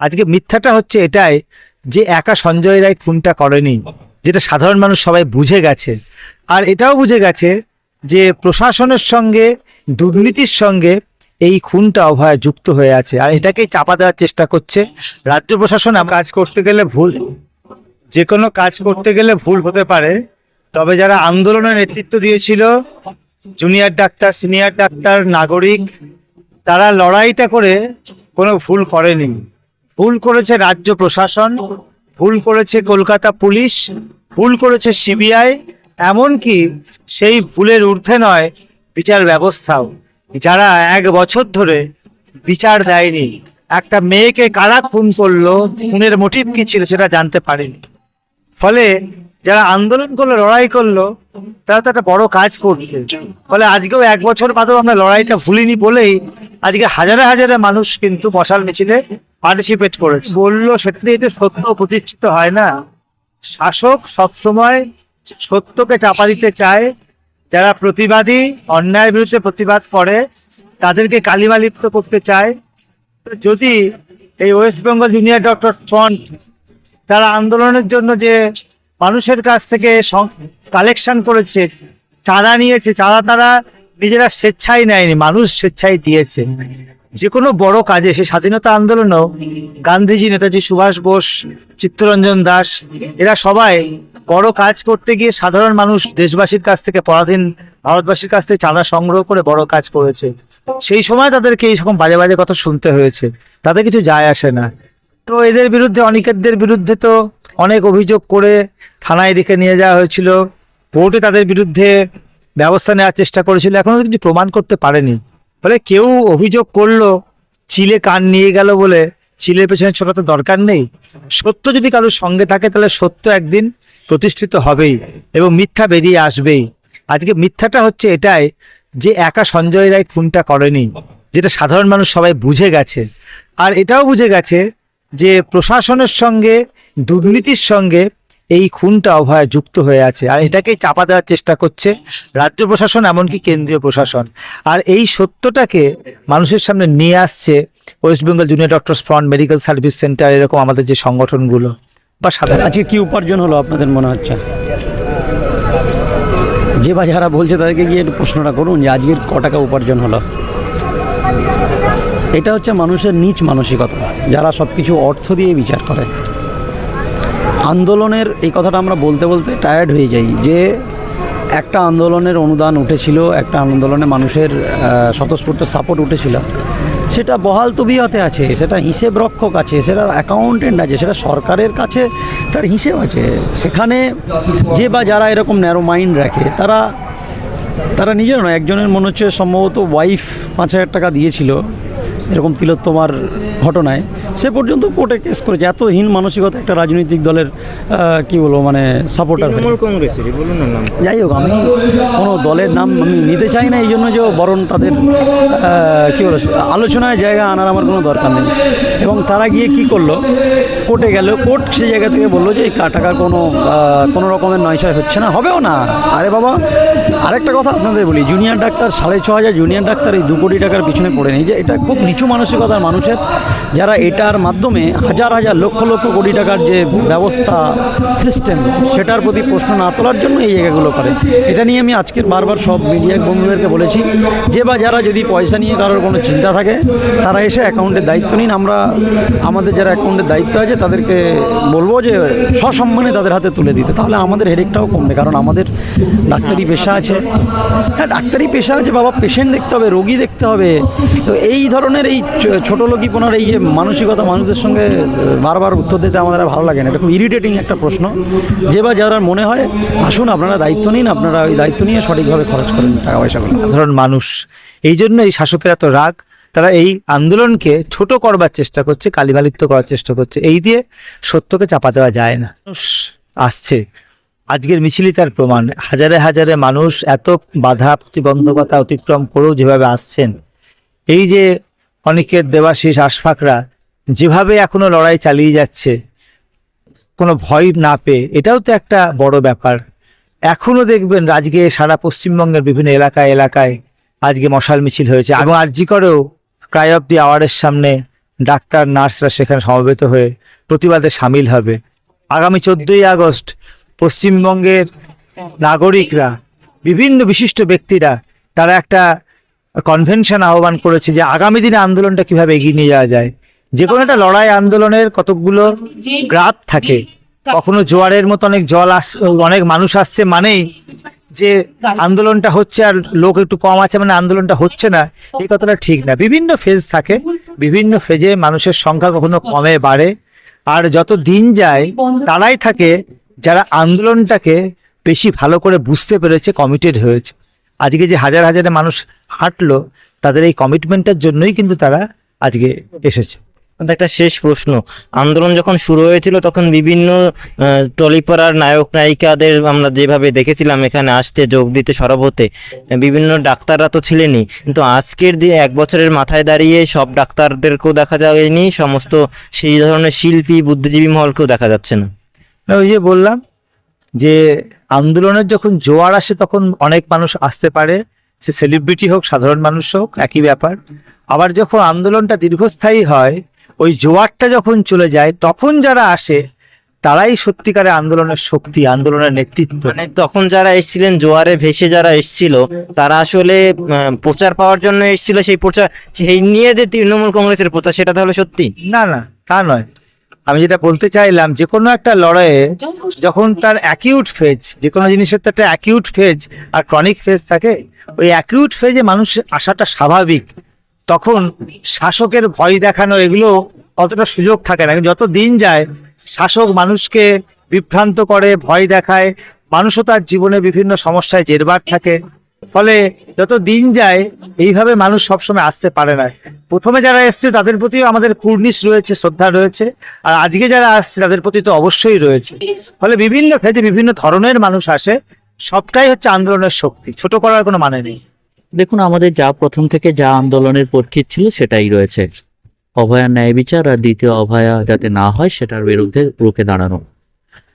আজকে মিথ্যাটা হচ্ছে এটাই যে একা সঞ্জয় রায় খুনটা করেনি, যেটা সাধারণ মানুষ সবাই বুঝে গেছে। আর এটাও বুঝে গেছে যে প্রশাসনের সঙ্গে, দুর্নীতির সঙ্গে এই খুনটা অভয় যুক্ত হয়ে আছে। আর এটাকেই চাপা দেওয়ার চেষ্টা করছে। রাজ্য প্রশাসন কাজ করতে গেলে ভুল, যে কোনো কাজ করতে গেলে ভুল হতে পারে। তবে যারা আন্দোলনের নেতৃত্ব দিয়েছিল, জুনিয়র ডাক্তার, সিনিয়র ডাক্তার, নাগরিক, তারা লড়াইটা করে কোনো ভুল করেনি। ভুল করেছে রাজ্য প্রশাসন, ভুল করেছে কলকাতা পুলিশ, ভুল করেছে সিবিআই, এমনকি সেই ভুলের ঊর্ধ্বে নয় বিচার ব্যবস্থাও। যারা এক বছর ধরে বিচার দেয়নি, একটা মেয়েকে কারা খুন করল, খুনের মোটিভ কি ছিল সেটা জানতে পারেনি। ফলে যারা আন্দোলন করল, লড়াই করল, তারা তো একটা বড় কাজ করছে। ফলে আজকেও এক বছর বাদেও আমরা লড়াইটা ভুলিনি বলেই আজকে হাজারে হাজারে মানুষ কিন্তু মশাল মিছিলে পার্টিসিপেট করেছে। বলল সেটাতে এটা সত্য প্রতিষ্ঠিত হয় না। শাসক সবসময় সত্যকে চাপা দিতে চায়। যারা প্রতিবাদী, অন্যায়ের বিরুদ্ধে প্রতিবাদ করে, তাদেরকে কালিমালিপ্ত করতে চায়। যদি এই West Bengal junior doctor front তারা আন্দোলনের জন্য যে মানুষের কাছ থেকে কালেকশন করেছে চাঁদা নিয়েছে চাঁদা তারা নিজেরা স্বেচ্ছায় নেয়নি, মানুষ স্বেচ্ছায় দিয়েছে। যে কোনো বড় কাজে সে স্বাধীনতা আন্দোলনও গান্ধীজি, নেতাজি সুভাষ বোস, চিত্তরঞ্জন দাস, এরা সবাই বড় কাজ করতে গিয়ে সাধারণ মানুষ দেশবাসীর কাছ থেকে পরাধীন ভারতবাসীর কাছ থেকে চাঁদা সংগ্রহ করে বড় কাজ করেছে। সেই সময় তাদেরকে এই রকম বাজে বাজে কথা শুনতে হয়েছে। তাদের কিছু যায় আসে না। তো এদের বিরুদ্ধে, অনিকেতদের বিরুদ্ধে তো অনেক অভিযোগ করে থানায় রেখে নিয়ে যাওয়া হয়েছিল। কোর্টে তাদের বিরুদ্ধে ব্যবস্থা নেওয়ার চেষ্টা করেছিল। এখনও কিছু প্রমাণ করতে পারেনি। ফলে কেউ অভিযোগ করল, চিলে কান নিয়ে গেল বলে। চিলের পেছনে ছোটাতে দরকার নেই। সত্য যদি কারোর সঙ্গে থাকে, তাহলে সত্য একদিন প্রতিষ্ঠিত হবেই এবং মিথ্যা বেরিয়ে আসবেই। আজকে মিথ্যাটা হচ্ছে এটাই যে একা সঞ্জয় রায় খুনটা করেনি, যেটা সাধারণ মানুষ সবাই বুঝে গেছে। আর এটাও বুঝে গেছে যে প্রশাসনের সঙ্গে, দুর্নীতির সঙ্গে এই খুনটা অভয় যুক্ত হয়ে আছে। আর এটাকেই চাপা দেওয়ার চেষ্টা করছে রাজ্য প্রশাসন এমনকি কেন্দ্রীয় প্রশাসন। আর এই সত্যটাকে মানুষের সামনে নিয়ে আসছে West Bengal junior doctors front medical service centre এরকম আমাদের যে সংগঠনগুলো বা সাধারণ আজকে কি উপার্জন হলো আপনাদের মনে হচ্ছে? যে বা যারা বলছে তাদেরকে গিয়ে একটু প্রশ্নটা করুন যে আজকের ক টাকা উপার্জন হলো? এটা হচ্ছে মানুষের নিচ মানসিকতা। যারা সব কিছু অর্থ দিয়ে বিচার করে আন্দোলনের এই কথাটা আমরা বলতে বলতে টায়ার্ড হয়ে যাই যে একটা আন্দোলনের অনুদান উঠেছিল, একটা আন্দোলনে মানুষের স্বতঃস্ফূর্ত সাপোর্ট উঠেছিল। সেটা বহাল তবিয়তে আছে, সেটা হিসেব রক্ষক আছে, সেটা অ্যাকাউন্টেন্ট আছে, সেটা সরকারের কাছে তার হিসেব আছে। সেখানে যে বা যারা এরকম ন্যারো মাইন্ড রাখে, তারা তারা নিজের নয়, একজনের মনে হচ্ছে সম্ভবত ওয়াইফ পাঁচ হাজার টাকা দিয়েছিল, এরকম তিলোত্তমার ঘটনায়। সে পর্যন্ত কোর্টে কেস করেছে। এত হীন মানসিকতা একটা রাজনৈতিক দলের কি বলব মানে সাপোর্টার যাই হোক আমি কোনো দলের নাম আমি নিতে চাই না এই জন্য যে বরং তাদের কি কী বলো আলোচনায় জায়গা আনার আমার কোনো দরকার নেই। এবং তারা গিয়ে কি করল? কোর্টে গেল, কোর্ট সেই জায়গা থেকে বলল যে, এই টাকার কোনো কোনো রকমের নয়ছয় হচ্ছে না, হবেও না। আরে বাবা, আরেকটা কথা আপনাদের বলি জুনিয়র ডাক্তার সাড়ে ছ হাজার জুনিয়র ডাক্তার এই দু কোটি টাকার পিছনে পড়ে নেই। যে এটা খুব নিচু মানসিকতার মানুষের, যারা এটার মাধ্যমে হাজার হাজার, লক্ষ লক্ষ কোটি টাকার যে ব্যবস্থা সিস্টেম সেটার প্রতি প্রশ্ন না তোলার জন্য এই জায়গাগুলো করে। এটা নিয়ে আমি আজকের বারবার সব মিডিয়া বন্ধুদেরকে বলেছি, যে বা যারা যদি পয়সা নিয়ে কারোর কোনো চিন্তা থাকে, তারা এসে অ্যাকাউন্টের দায়িত্ব নিন। আমরা আমাদের যারা অ্যাকাউন্টের দায়িত্ব আছে, তাদেরকে বলব যে সসম্মানে তাদের হাতে তুলে দিতে। তাহলে আমাদের হেডেকটাও কমবে, কারণ আমাদের ডাক্তারি পেশা আছে। হ্যাঁ ডাক্তারি পেশা আছে, বাবা পেশেন্ট দেখতে হবে, রোগী দেখতে হবে। তো এই ধরনের এই ছোট লোকিপনার এই যে মানসিকতা মানুষদের সঙ্গে বারবার উত্তর দিতে আমাদের ভালো লাগে না। এটা খুব ইরিটেটিং একটা প্রশ্ন। যে বা যারা মনে হয়, আসুন, আপনারা দায়িত্ব নিন, আপনারা ওই দায়িত্ব নিয়ে সঠিকভাবে খরচ করেন টাকা পয়সাগুলো সাধারণ মানুষ, এই জন্য এই শাসকের এত রাগ তারা এই আন্দোলনকে ছোট করবার চেষ্টা করছে কালিমালিপ্ত করার চেষ্টা করছে। এই দিয়ে সত্যকে চাপা দেওয়া যায় না। আসছে। আজকের মিছিলই তার প্রমাণ। হাজারে হাজারে মানুষ এত বাধা প্রতিবন্ধকতা অতিক্রম করেও যেভাবে আসছেন এই যে অনেকের দেবাশিস আশফাকরা যেভাবে এখনও লড়াই চালিয়ে যাচ্ছে কোনো ভয় না পেয়ে এটাও তো একটা বড় ব্যাপার। এখনও দেখবেন আজকে সারা পশ্চিমবঙ্গের বিভিন্ন এলাকায় এলাকায় আজকে মশাল মিছিল হয়েছে। এবং আরজি করেও ক্রাই অফ দি আওয়ারের সামনে ডাক্তার, নার্সরা সেখানে সমবেত হয়ে প্রতিবাদে সামিল হবে। আগামী চোদ্দই আগস্ট পশ্চিমবঙ্গের নাগরিকরা, বিভিন্ন বিশিষ্ট ব্যক্তিরা, তারা একটা কনভেনশন আহ্বান করেছে যে আগামী দিনে আন্দোলনটা কীভাবে এগিয়ে নিয়ে যাওয়া যায়। যে কোনো একটা লড়াই আন্দোলনের কতকগুলো গ্রাফ থাকে। কখনো জোয়ারের মতো অনেক জল আস, অনেক মানুষ আসছে মানেই যে আন্দোলনটা হচ্ছে আর লোক একটু কম আছে মানে আন্দোলনটা হচ্ছে না, এই কথাটা ঠিক না। বিভিন্ন ফেজ থাকে, বিভিন্ন ফেজে মানুষের সংখ্যা কখনো কমে, বাড়ে। আর যত দিন যায়, তারাই থাকে যারা আন্দোলনটাকে বেশি ভালো করে বুঝতে পেরেছে কমিটেড হয়েছে। আজকে যে হাজার হাজারে মানুষ হাঁটলো, তাদের এই কমিটমেন্টের জন্যই কিন্তু তারা আজকে এসেছে। একটা শেষ প্রশ্ন। আন্দোলন যখন শুরু হয়েছিল তখন বিভিন্ন টলিপাড়ার নায়ক নায়িকাদের আমরা যেভাবে দেখেছিলাম এখানে আসতে যোগ দিতে সরব হতে বিভিন্ন ডাক্তাররা তো ছিলেনই। কিন্তু আজকের দিনে এক বছরের মাথায় দাঁড়িয়ে সব ডাক্তারদেরকেও দেখা যায়নি সমস্ত সেই ধরনের শিল্পী বুদ্ধিজীবী মহলকেও দেখা যাচ্ছে না, ওই যে বললাম যে আন্দোলনের যখন জোয়ার আসে তখন অনেক মানুষ আসতে পারে। সে সেলিব্রিটি হোক সাধারণ মানুষ হোক একই ব্যাপার। আবার যখন আন্দোলনটা দীর্ঘস্থায়ী হয় ওই জোয়ারটা যখন চলে যায় তখন যারা আসে তারাই সত্যিকারে আন্দোলনের শক্তি আন্দোলনের নেতৃত্ব। মানে তখন যারা এসেছিলেন জোয়ারে ভেসে যারা এসেছিল তারা আসলে প্রচার পাওয়ার জন্য এসেছিল সেই প্রচার সেই নিয়ে যে তৃণমূল কংগ্রেসের প্রচার সেটা তাহলে সত্যি? না না তা নয়। আমি যেটা বলতে চাইলাম যে কোনো একটা লড়াইয়ে যখন তার অ্যাকিউট ফেজ যে কোনো জিনিসের তো একটা অ্যাকিউট ফেজ আর ক্রনিক ফেজ থাকে ওই অ্যাকিউট ফেজে মানুষ আসাটা স্বাভাবিক। তখন শাসকের ভয় দেখানো এগুলো অতটা সুযোগ থাকে না। যত দিন যায়, শাসক মানুষকে বিভ্রান্ত করে, ভয় দেখায়, মানুষও তার জীবনে বিভিন্ন সমস্যায় জেরবার থাকে। ফলে যত দিন যায়, এইভাবে মানুষ সবসময় আসতে পারে না। প্রথমে যারা এসছে, তাদের প্রতিও আমাদের কুর্নিশ রয়েছে, শ্রদ্ধা রয়েছে। আর আজকে যারা আসছে, তাদের প্রতি তো অবশ্যই রয়েছে। ফলে বিভিন্ন ফেজে বিভিন্ন ধরনের মানুষ আসে। সবটাই হচ্ছে আন্দোলনের শক্তি। ছোট করার কোনো মানে নেই। দেখুন, আমাদের যা প্রথম থেকে যা আন্দোলনের পরীক্ষিত ছিল সেটাই রয়েছে। অভয়া ন্যায় বিচার আর দ্বিতীয় অভয়া যাতে না হয় সেটার বিরুদ্ধে রুখে দাঁড়ানো।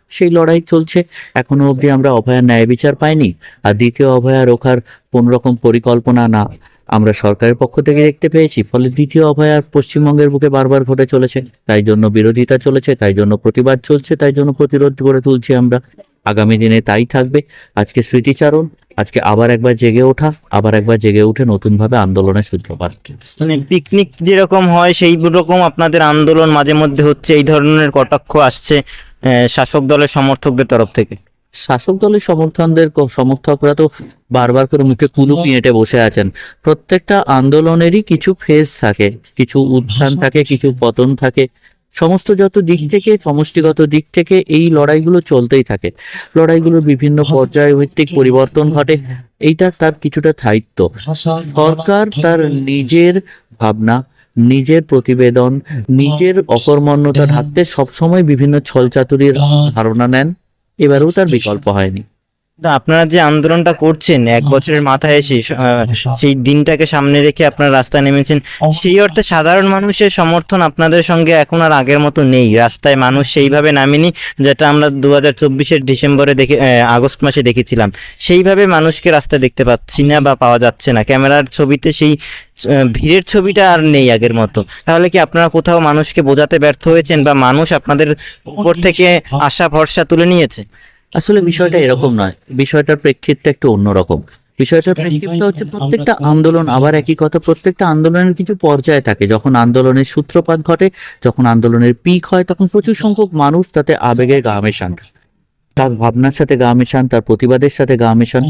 সেই লড়াই চলছে। এখনও অবধি আমরা অভয়া ন্যায় বিচার পাইনি আর দ্বিতীয় অভয়া রোখার কোন রকম পরিকল্পনা না আমরা সরকারের পক্ষ থেকে দেখতে পেয়েছি। ফলে দ্বিতীয় অভয়ার পশ্চিমবঙ্গের বুকে বারবার ঘটে চলেছে। তাই জন্য বিরোধিতা চলেছে, তাই জন্য প্রতিবাদ চলছে, তাই জন্য প্রতিরোধ গড়ে তুলছি আমরা। আগামী দিনে তাই থাকবে। আজকে স্মৃতিচারণ আজকে আবার একবার জেগে ওঠা আবার একবার জেগে উঠে নতুনভাবে আন্দোলনের সূত্রপাত। মানে পিকনিক যেরকম হয় সেই রকম আপনাদের আন্দোলন মাঝে মধ্যে হচ্ছে এই ধরনের কটাক্ষ আসছে শাসক দলের সমর্থকদের তরফ থেকে। শাসক দলের সমর্থনদের সমর্থকরা তো বারবার করে মুখে কুলু পিয়েটে বসে আছেন। প্রত্যেকটা আন্দোলনেরই কিছু ফেজ থাকে কিছু উত্থান থাকে কিছু পতন থাকে। সমস্ত যত দিক থেকে সমষ্টিগত দিক থেকে এই লড়াইগুলো চলতেই থাকে। লড়াইগুলোর বিভিন্ন পর্যায়ভিত্তিক পরিবর্তন ঘটে। এইটা তার কিছুটা দায়িত্ব সরকার তার নিজের ভাবনা নিজের প্রতিবেদন নিজের অকর্মণ্যতা ঢাকতে সবসময় বিভিন্ন ছলচাতুরির ধারণা নেন। এবারেও তার বিকল্প হয়নি। আপনারা যে আন্দোলনটা করছেন এক বছরের মাথায় এসে সেই দিনটাকে সামনে রেখে আপনারা রাস্তায় নেমেছেন সেই অর্থে সাধারণ মানুষের সমর্থন আপনাদের সঙ্গে এখন আর আগের মতো নেই। রাস্তায় মানুষ সেইভাবে নামেনি যেটা আমরা দু হাজার চব্বিশের ডিসেম্বরে দেখে আগস্ট মাসে দেখেছিলাম। সেইভাবে মানুষকে রাস্তায় দেখতে পাচ্ছি না বা পাওয়া যাচ্ছে না। ক্যামেরার ছবিতে সেই ভিড়ের ছবিটা আর নেই আগের মতো। তাহলে কি আপনারা কোথাও মানুষকে বোঝাতে ব্যর্থ হয়েছেন বা মানুষ আপনাদের উপর থেকে আশা ভরসা তুলে নিয়েছে? আসলে বিষয়টা এরকম নয়। বিষয়টার প্রেক্ষিতটা একটু অন্যরকম। বিষয়টার প্রেক্ষিতটা হচ্ছে প্রত্যেকটা আন্দোলন আবার একই কথা প্রত্যেকটা আন্দোলনের কিছু পর্যায় থাকে। যখন আন্দোলনের সূত্রপাত ঘটে যখন আন্দোলনের পিক হয় তখন প্রচুর সংখ্যক মানুষ তাতে আবেগের গা মেশান। তার ভাবনার সাথে গা মেশান তার প্রতিবাদের সাথে গা মেশান।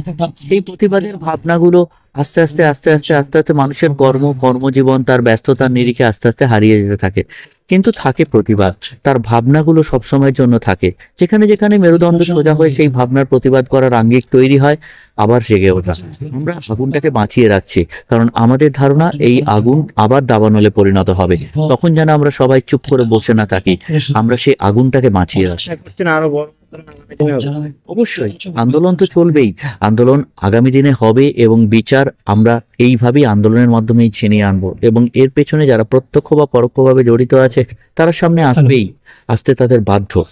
সেই প্রতিবাদের ভাবনাগুলো আস্তে আস্তে আস্তে আস্তে আস্তে আস্তে মানুষের কর্ম কর্মজীবন তার ব্যস্ততার নিরিখে আস্তে আস্তে হারিয়ে যেতে থাকে। কিন্তু থাকে প্রতিবাদ। তার ভাবনাগুলো সবসময়ের জন্য থাকে। যেখানে যেখানে মেরুদণ্ড সোজা হয়ে সেই ভাবনার প্রতিবাদ করার আঙ্গিক তৈরি হয়, আবার জেগে ওঠা। আমরা আগুনটাকে বাঁচিয়ে রাখছি, কারণ আমাদের ধারণা এই আগুন আবার দাবানলে পরিণত হবে। তখন যেন আমরা সবাই চুপ করে বসে না থাকি। আমরা সেই আগুনটাকে বাঁচিয়ে রাখছি। আরও হবে? অবশ্যই। আন্দোলন তো চলবেই। আন্দোলন আগামী দিনে হবে এবং বিচার আমরা এইভাবেই আন্দোলনের মাধ্যমেই ছিনিয়ে আনব। এবং এর পেছনে যারা প্রত্যক্ষ বা পরোক্ষভাবে জড়িত আছে তারা সামনে আসবেই। আসতে তাদের বাধ্য।